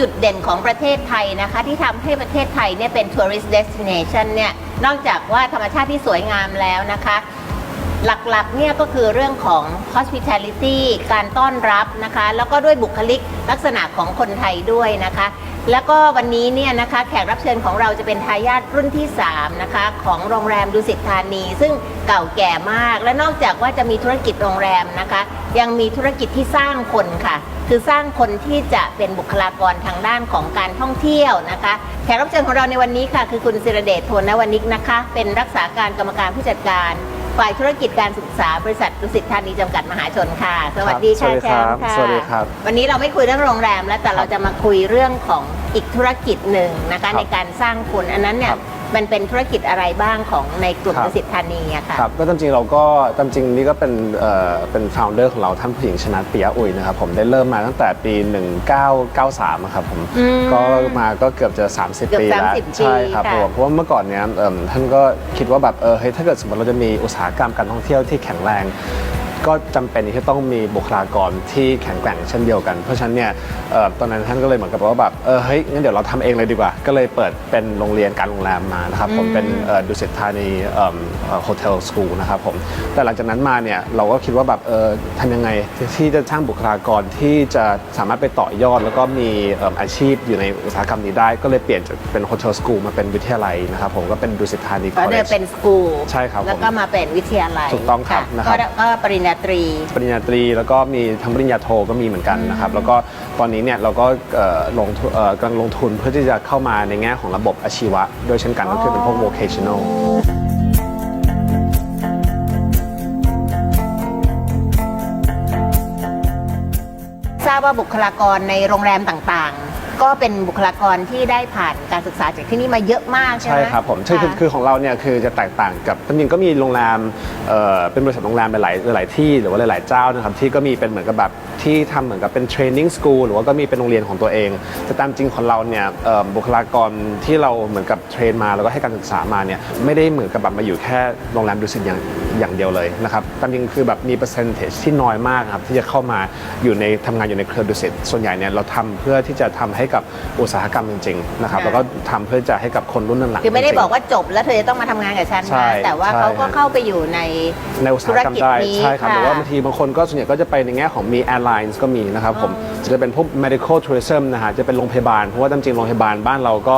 จุดเด่นของประเทศไทยนะคะ ที่ทำให้ประเทศไทยเนี่ยเป็น tourist destination เนี่ยนอกจากว่าธรรมชาติที่สวยงามแล้วนะคะ หลักๆเนี่ยก็คือเรื่องของ hospitality การต้อนรับนะคะ แล้วก็ด้วยบุคลิกลักษณะของคนไทยด้วยนะคะ แล้วก็วันนี้เนี่ยนะคะแขกรับเชิญของเราจะเป็นทายาทรุ่นที่ 3 นะคะ ของโรงแรมดุสิตธานี ซึ่งเก่าแก่มาก และนอกจากว่าจะมีธุรกิจโรงแรมนะคะ ยังมีธุรกิจที่สร้างคนค่ะ คือสร้างคนที่จะเป็นบุคลากรทางด้านของการท่องเที่ยวนะคะ แขกรับเชิญของเราในวันนี้ค่ะ คือคุณศิรเดชโทนวนิกนะคะ เป็นรักษาการกรรมการผู้จัดการ ฝ่ายธุรกิจการศึกษาบริษัทดุสิตธานีจำกัดมหาชนค่ะ สวัสดีค่ะสวัสดีแชครับมป์ค่ะ สวัสดีครับ วันนี้เราไม่คุยเรื่องโรงแรมแล้วแต่เราจะมาคุยเรื่องของอีกธุรกิจหนึ่งนะคะครับในการสร้างคนอันนั้นเนี่ยครับ มันเป็นธุรกิจอะไรบ้างของในกลุ่มครับดุสิตธานีอะค่ะ ครับก็ตามจริงเราก็ตามจริงนี่ก็เป็นเอ่อเป็น founder ของเราท่านผู้หญิงชนะปิยะอุยนะครับผมได้เริ่มมาตั้งแต่ปี 1993อะครับผมอืมก็มาก็เกือบจะ30เกือบปีแล้ว 30ปีใช่ครับค่ะ ผมเพราะว่าเมื่อก่อนเนี้ยเอิ่มท่านก็คิดว่าแบบเออเฮ้ยถ้าเกิดสมมติเราจะมีอุตสาหกรรมการท่องเที่ยวที่แข็งแรง ก็จำเป็นที่จะต้องมีบุคลากรที่แข็งแกร่งเช่นเดียวกัน เพราะฉะนั้นเนี่ยเอ่อตอนนั้นท่านก็เลยเหมือนกับว่าแบบเออเฮ้ยงั้นเดี๋ยวเราทำเองเลยดีกว่า ก็เลยเปิดเป็นโรงเรียนการโรงแรมมานะครับผมเป็นเอ่อดุสิตธานีโฮเทลสคูลนะครับผมแต่หลังจากนั้นมาเนี่ยเราก็คิดว่าแบบเออทำยังไงที่จะสร้างบุคลากรที่จะสามารถไปต่อยอด แล้วก็มีเอิ่มอาชีพอยู่ในอุตสาหกรรมนี้ได้ ก็เลยเปลี่ยนจากเป็นโฮเทลสคูลมาเป็นวิทยาลัยนะครับผมก็เป็นดุสิตธานีก็เดิน College เป็นสกูลใช่ครับผมแล้วก็มาเป็นวิทยาลัยถูกต้องครับะนะครับก็ก็ปริญญาตรี ปริญญาตรีแล้วก็มีทั้งปริญญาโทก็มีเหมือนกันนะครับ แล้วก็ตอนนี้เนี่ยเราก็เอ่อลงทุนเอ่อกำลังลงทุนเพื่อที่จะเข้ามาในแง่ของระบบอาชีวะโดยเช่นกันก็คือเป็นพวก vocational ทราบว่าบุคลากรในโรงแรมต่างๆ ก็เป็นบุคลากรที่ได้ผ่านการศึกษาจากที่นี่มาเยอะมากใช่ไหม ใช่ครับผมคือคือค่ะคือของเราเนี่ยคือจะแตกต่างกับจริงๆก็มีโรงแรมเอ่อเป็นบริษัทโรงแรมหลายหลายๆที่หรือว่าหลายๆเจ้านะครับที่ก็มีเป็นเหมือนกับแบบที่ทำเหมือนกับเป็น training school หรือว่าก็มีเป็นโรงเรียนของตัวเอง แต่ตามจริงของเราเนี่ยเอ่อบุคลากรที่เราเหมือนกับเทรนมาแล้วก็ให้การศึกษามาเนี่ยไม่ได้เหมือนกับแบบมาอยู่แค่โรงแรมดุสิตอย่างอย่างเดียวเลยนะครับตามจริงคือแบบมีเปอร์เซนต์ที่น้อยมากครับที่จะเข้ามาอยู่ในทำงานอยู่ในเครือดุสิตส่วนใหญ่เนี่ยเราทำเพื่อที่จะทำให้กับอุตสาหกรรมจริงๆนะครับค่ะ แล้วก็ทำเพื่อจะให้กับคนรุ่นหลังๆคือไม่ได้จริงๆ บอกว่าจบแล้วเธอจะต้องมาทำงานกับฉันใช่นะแต่ว่าใช่ เขาก็ฮะเข้าไปอยู่ใน ในอุตสาหกรรมได้ธุรกิจนี้ใช่ครับค่ะหรือว่าบางทีบางคนก็ส่วนใหญ่ก็จะไปในแง่ของมี airlines ก็มีนะครับผมจะเป็นพวก medical tourism นะฮะจะเป็นโรงพยาบาล เพราะว่าตามจริงโรงพยาบาลบ้านเราก็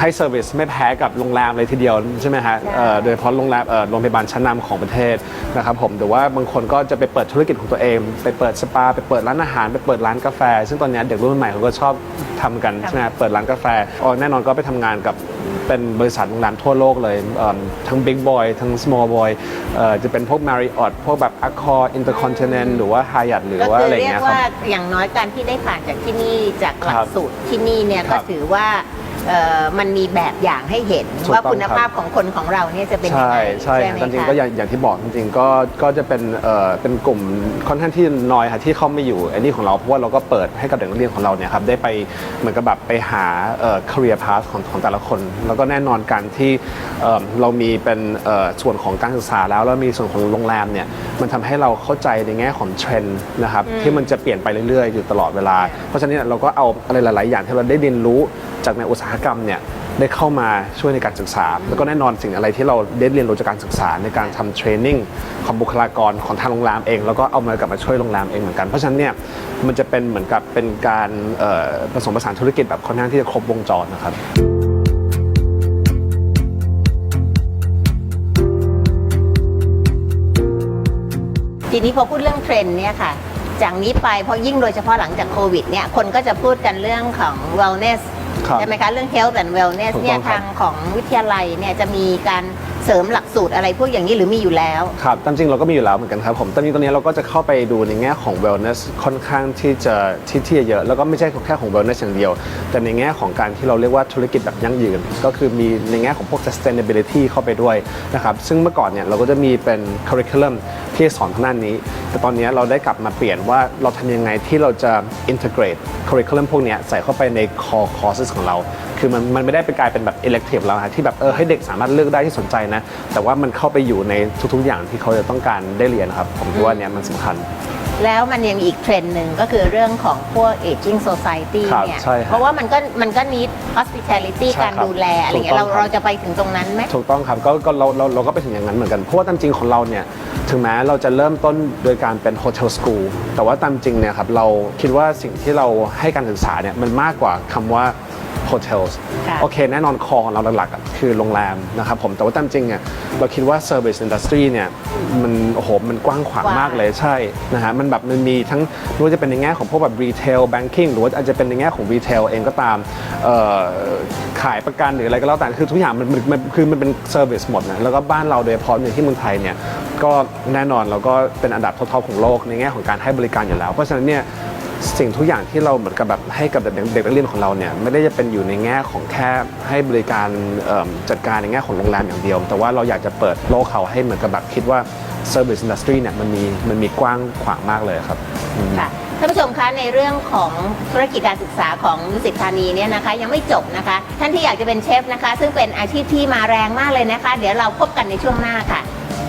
ให้เซอร์วิสไม่แพ้กับโรงแรมเลยทีเดียวใช่ไหมฮะเอ่อโดยเฉพาะโรงแรมเอ่อโรงพยาบาลชั้นนำของประเทศนะครับผมหรือว่าบางคนก็จะไปเปิดธุรกิจของตัวเอง ไปเปิดสปาไปเปิดร้านอาหารไปเปิดร้านกาแฟ ซึ่งตอนนี้เด็กรุ่นใหม่เขาก็ชอบทำกันใช่ไหมฮะเปิดร้านกาแฟอ๋อแน่นอนก็ไปทำงานกับเป็นบริษัทโรงแรมทั่วโลกเลยเอิ่มทั้ง Big Boy ทั้ง Small Boy เอ่อจะเป็นพวก Marriott พวกแบบ Accor Intercontinental หรือว่า Hyatt หรือก็ว่าคืออะไรเรียเงี้กยครับ ว่าอย่างน้อยการที่ได้ผ่านจากที่นี่จากหลัครักบสูตรที่นี่เนี่ยครัก็บถือว่า เอ่อมันมีแบบอย่างให้เห็นถูกว่าต้องคุณภาพของคนของเราเนี่ยจะเป็นยังใช่ไงใช่ไหครับมจริงคะๆก็อย่างอย่างที่บอกจริงๆก็ก็จะเป็นเอ่อเป็นกลุ่มค่อนข้างที่น้อยค่ะที่เข้าไม่อยู่อันนี้ของเราเพราะว่าเราก็เปิดให้กับเด็กนักเรียนของเราเนี่ยครับได้ไปเหมือนกับแบบไปหาเอ่อ career path ของของแต่ละคน แล้วก็แน่นอนการที่เอ่อเรามีเป็นเอ่อส่วนของการศึกษาแล้วแล้วมีส่วนของโรงแรมเนี่ยมันทำให้เราเข้าใจในแง่ของเทรนด์นะครับที่มันจะเปลี่ยนไปเรื่อยๆ อยู่ตลอดเวลา เพราะฉะนั้นเนยเราก็เอาอะไรหลาย ๆ อย่างที่เราได้เรียนรู้ จากในอุตสาหกรรมเนี่ยได้เข้ามาช่วยในการศึกษา แล้วก็แน่นอนสิ่งอะไรที่เราได้เรียนรู้จากการศึกษาในการทำเทรนนิ่งของบุคลากรของทางโรงแรมเอง แล้วก็เอามากลับมาช่วยโรงแรมเองเหมือนกันเพราะฉะนั้นเนี่ยมันจะเป็นเหมือนกับเป็นการผสมผสานธุรกิจแบบค่อนข้างที่จะครบวงจรนะครับทีนี้พอพูดเรื่องเทรนเนี่ยค่ะจากนี้ไปเพราะยิ่งโดยเฉพาะหลังจากโควิดเนี่ยคนก็จะพูดกันเรื่องของ wellness ครับใช่ไหมคะเรื่อง health and wellness ถูกต้องเนี่ยครับ ทางของวิทยาลัยเนี่ยจะมีการ เสริมหลักสูตรอะไรพวกอย่างนี้หรือมีอยู่แล้ว ครับตามจริงเราก็มีอยู่แล้วเหมือนกันครับผมตอนนี้ตอนนี้เราก็จะเข้าไปดูในแง่ของ wellness ค่อนข้างที่จะที่ที่จะเยอะ แล้วก็ไม่ใช่แค่ของ wellness อย่างเดียว แต่ในแง่ของการที่เราเรียกว่าธุรกิจแบบยั่งยืน ก็คือมีในแง่ของพวก sustainability เข้าไปด้วยนะครับซึ่งเมื่อก่อนเนี่ยเราก็จะมีเป็น curriculum ที่สอนทางด้านนี้ แต่ตอนนี้เราได้กลับมาเปลี่ยนว่าเราทำยังไงที่เราจะ integrate curriculum พวกนี้ใส่เข้าไปใน core courses ของเราคือมันมันไม่ได้ไปกลายเป็นแบบ elective แล้วฮะที่แบบเออให้เด็กสามารถเลือกได้ที่สนใจนะ แต่ว่ามันเข้าไปอยู่ในทุกๆอย่างที่เขาจะต้องการได้เรียนครับ ผมคิดว่าเนี้ยมันสำคัญ แล้วมันยังมีอีกเทรนด์หนึ่งก็คือเรื่องของพวก aging society ครับเนี่ย ใช่ครับเพราะว่ามันก็มันก็ need hospitality ใช่ครับการดูแลอะไรเงี้ยถูกต้เราองครับ เราจะไปถึงตรงนั้นไหม ถูกต้องครับก็ก็เราเราเราก็ไปถึงอย่างนั้นเหมือนกัน เพราะว่าตามจริงของเราเนี่ยถึงแม้เราจะเริ่มต้นโดยการเป็นโฮเทลสกูลแต่ว่าตามจริงเนี่ยครับเราคิดว่าสิ่งที่เราให้การศึกษาเนี่ยมันมากกว่าคำว่า โฮเทลค่ะ โอเค แน่นอนคอของเราหลักๆอะคือโรงแรมนะครับผมแต่ว่าตามจริงเนี่ยเราคิดว่า Service Industry เนี่ยมันโอ้โหมันกว้างขวางกว้าง มากเลยใช่นะฮะมันแบบมันมีทั้งไม่ว่าจะเป็นในแง่ของพวกแบบ Retail Banking หรือว่าอาจจะเป็นในแง่ของ Retail เองก็ตามเอ่อขายประกันหรืออะไรก็แล้วแต่คือทุกอย่างมันมันมันคือมันเป็น Service หมดนะแล้วก็บ้านเราโดยเฉพาะอย่างที่เมืองไทยเนี่ยก็แน่นอนเราก็เป็นอันดับท็อปๆของโลกในแง่ของการให้บริการอยู่แล้ว เพราะฉะนั้นเนี่ย สิ่งทุกอย่างที่เราเหมือนกับแบบให้กับเด็กเด็กนักเรียนของเราเนี่ยไม่ได้จะเป็นอยู่ในแง่ของแค่ให้บริการเอิ่มจัดการในแง่ของโรงแรมอย่างเดียว แต่ว่าเราอยากจะเปิดโลกเขาให้เหมือนกับแบบคิดว่า service industry เนี่ยมันมีมันมีกว้างขวางมากเลยครับอืมค่ะท่านผู้ชมคะในเรื่องของธุรกิจการศึกษาของดุสิตธานีเนี่ยนะคะ ยังไม่จบนะคะ ท่านที่อยากจะเป็นเชฟนะคะ ซึ่งเป็นอาชีพที่มาแรงมากเลยนะคะ เดี๋ยวเราพบกันในช่วงหน้าค่ะ